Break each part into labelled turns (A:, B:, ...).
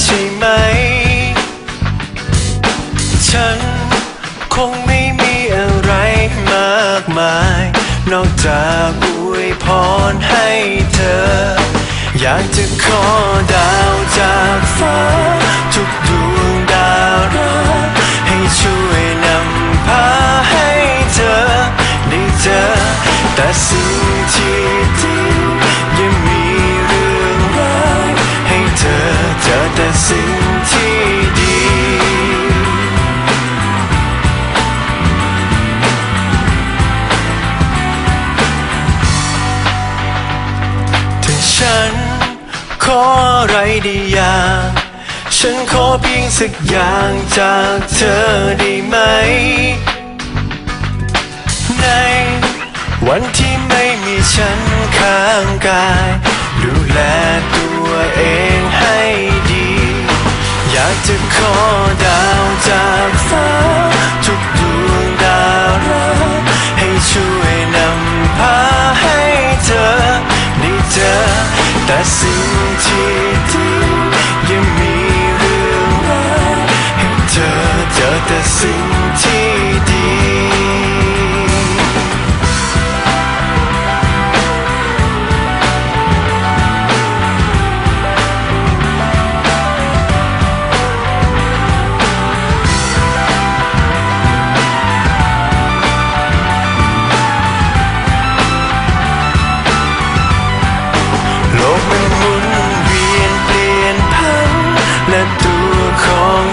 A: ใช่ไหม ฉันคงไม่มีอะไรมากมาย นอกจากอวยพรให้เธอ อยากจะขอดาวจากฟ้า ทุกดวงดารักให้ช่วยนำพาให้เธอได้เจอแต่ สิ่งที่ดีถ้าฉันขออะไรได้อย่างฉันขอเพียงสักอย่างจากเธอได้ไหม ในวันที่ไม่มีฉันข้างกายากจะขอดาวจากฟ้าทุกดวงดาราให้ช่วยนำพาให้เธอได้เจอแต่สิ่งที่ดี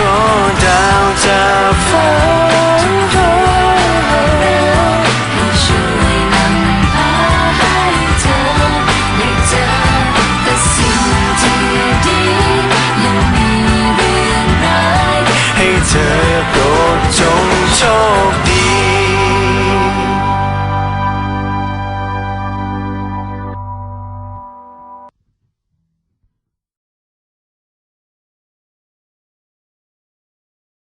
A: control down.